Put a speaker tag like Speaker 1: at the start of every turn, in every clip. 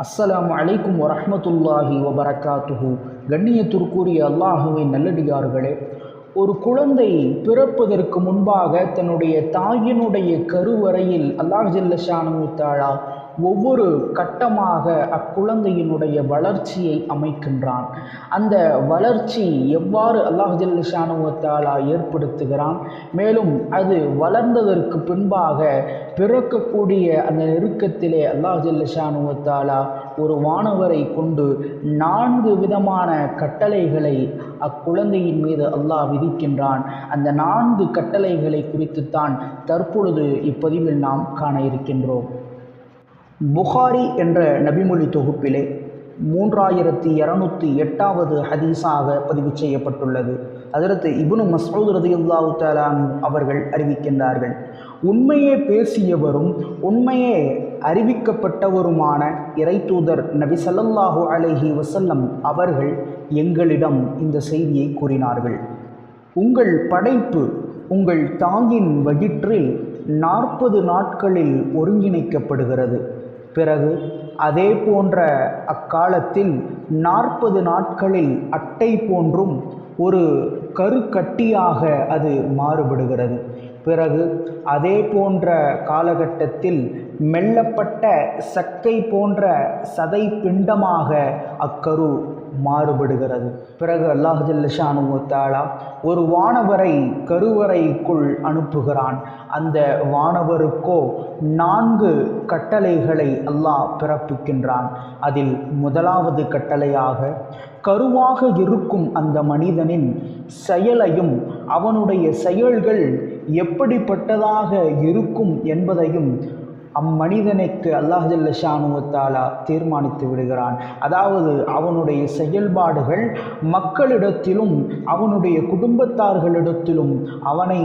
Speaker 1: அஸ்ஸலாமு அலைக்கும் வரஹ்மத்துல்லாஹி வபரகாத்துஹு. கண்ணியத்திற்குரிய அல்லாஹுவின் நல்லடியார்களே ஒரு குழந்தை பிறப்பதற்கு முன்பாக தன்னுடைய தாயினுடைய கருவறையில் அல்லாஹ் ஜல்லஷானு தாழா ஒவ்வொரு கட்டமாக அக்குழந்தையினுடைய வளர்ச்சியை அமைக்கின்றான். அந்த வளர்ச்சி எவ்வாறு அல்லாஹ் ஜல்லஷானு ஏற்படுத்துகிறான்? மேலும் அது வளர்ந்ததற்கு பின்பாக பிறக்கக்கூடிய அந்த நெருக்கத்திலே அல்லாஹ் ஜல்லஷானு ஒரு வானவரை கொண்டு நான்கு விதமான கட்டளைகளை அக்குழந்தையின் மீது அல்லாஹ் விதிக்கின்றான். அந்த நான்கு கட்டளைகளை குறித்துத்தான் தற்பொழுது இப்பதிவில் நாம் காண இருக்கின்றோம். புகாரி என்ற நபிமொழி தொகுப்பிலே மூன்றாயிரத்தி இரநூத்தி எட்டாவது ஹதீஸாக பதிவு செய்யப்பட்டுள்ளது. அதற்கு இபுனு மசூத் ரதியுல்லாவு தாலான் அவர்கள் அறிவிக்கின்றார்கள் உண்மையே பேசியவரும் உண்மையே அறிவிக்கப்பட்டவருமான இறைத்தூதர் நபி சல்லல்லாஹு அலஹி வசல்லம் அவர்கள் எங்களிடம் இந்த செய்தியை கூறினார்கள். உங்கள் படைப்பு உங்கள் தாயின் வயிற்றில் நாற்பது நாட்களில் ஒருங்கிணைக்கப்படுகிறது. பிறகு அதே போன்ற அக்காலத்தில் நாற்பது நாட்களில் அட்டை போன்றும் ஒரு கருக்கட்டியாக அது மாறுபடுகிறது. பிறகு அதே போன்ற காலகட்டத்தில் மெல்லப்பட்ட சக்கை போன்ற சதை பிண்டமாக அக்கரு மாறுபடுகிறது. பிறகு அல்லாஹ் ஜல்லஷானு தாலா ஒரு வானவரை கருவறைக்குள் அனுப்புகிறான். அந்த வானவருக்கோ நான்கு கட்டளைகளை அல்லாஹ் பிறப்பிக்கின்றான். அதில் முதலாவது கட்டளையாக கருவாக இருக்கும் அந்த மனிதனின் செயலையும் அவனுடைய செயல்கள் எப்படிப்பட்டதாக இருக்கும் என்பதையும் அம்மனிதனுக்கு அல்லாஹல்ல ஷானுவத்தாலா தீர்மானித்து விடுகிறான். அதாவது அவனுடைய செயல்பாடுகள் மக்களிடத்திலும் அவனுடைய குடும்பத்தார்களிடத்திலும் அவனை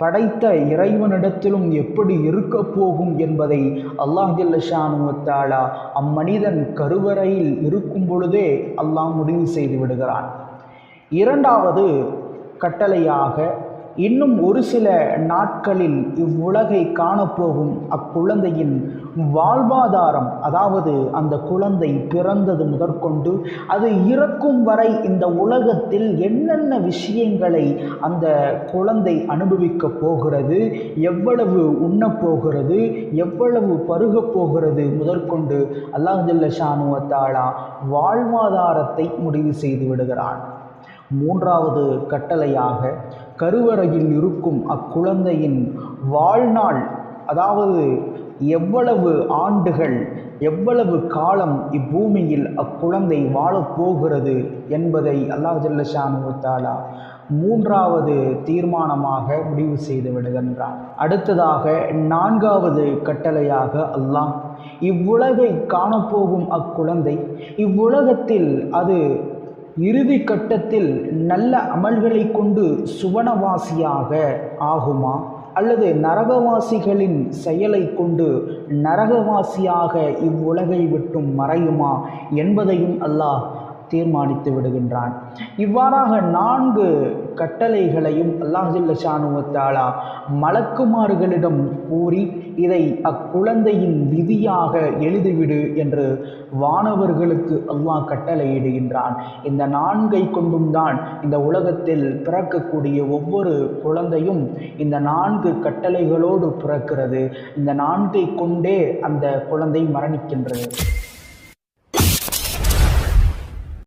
Speaker 1: படைத்த இறைவனிடத்திலும் எப்படி இருக்க போகும் என்பதை அல்லாஹ் ஜல்லஷானுவத்தாலா அம்மனிதன் கருவறையில் இருக்கும் பொழுதே அல்லாஹ் முடிவு செய்து விடுகிறான். இரண்டாவது கட்டளையாக இன்னும் ஒரு சில நாட்களில் இவ்வுலகை காணப்போகும் அக்குழந்தையின் வாழ்வாதாரம் அதாவது அந்த குழந்தை பிறந்தது முதற்கொண்டு அது இறக்கும் வரை இந்த உலகத்தில் என்னென்ன விஷயங்களை அந்த குழந்தை அனுபவிக்கப் போகிறது எவ்வளவு உண்ணப்போகிறது எவ்வளவு பருகப் போகிறது முதற்கொண்டு அல்லாஹ் ஜல்ல ஷானுவத்தாலா வாழ்வாதாரத்தை முடிவு செய்து விடுகிறான். மூன்றாவது கட்டளையாக கருவறையில் இருக்கும் அக்குழந்தையின் வாழ்நாள் அதாவது எவ்வளவு ஆண்டுகள் எவ்வளவு காலம் இப்பூமியில் அக்குழந்தை வாழப்போகிறது என்பதை அல்லாஹ் ஜல்லஷானு தாலா மூன்றாவது தீர்மானமாக முடிவு செய்து விடுகின்றான். அடுத்ததாக நான்காவது கட்டளையாக அல்லாஹ் இவ்வுலகை காணப்போகும் அக்குழந்தை இவ்வுலகத்தில் அது இறுதி கட்டத்தில் நல்ல அமல்களை கொண்டு சுவனவாசியாக ஆகுமா? அல்லது நரகவாசிகளின் செயலை கொண்டு நரகவாசியாக இவ்வுலகை விட்டும் மறையுமா என்பதையும் அல்லாஹ் தீர்மானித்து விடுகின்றான். இவ்வாறாக நான்கு கட்டளைகளையும் அல்லாஹ் ஜல்லஷானுவத்தாலா மலக்குமார்களிடம் கூறி இதை அக்குழந்தையின் விதியாக எழுதிவிடு என்று வானவர்களுக்கு அல்லாஹ் கட்டளையிடுகின்றான். இந்த நான்கை கொண்டும் தான் இந்த உலகத்தில் பிறக்கக்கூடிய ஒவ்வொரு குழந்தையும் இந்த நான்கு கட்டளைகளோடு பிறக்கிறது. இந்த நான்கை கொண்டே அந்த குழந்தை மரணிக்கின்றது.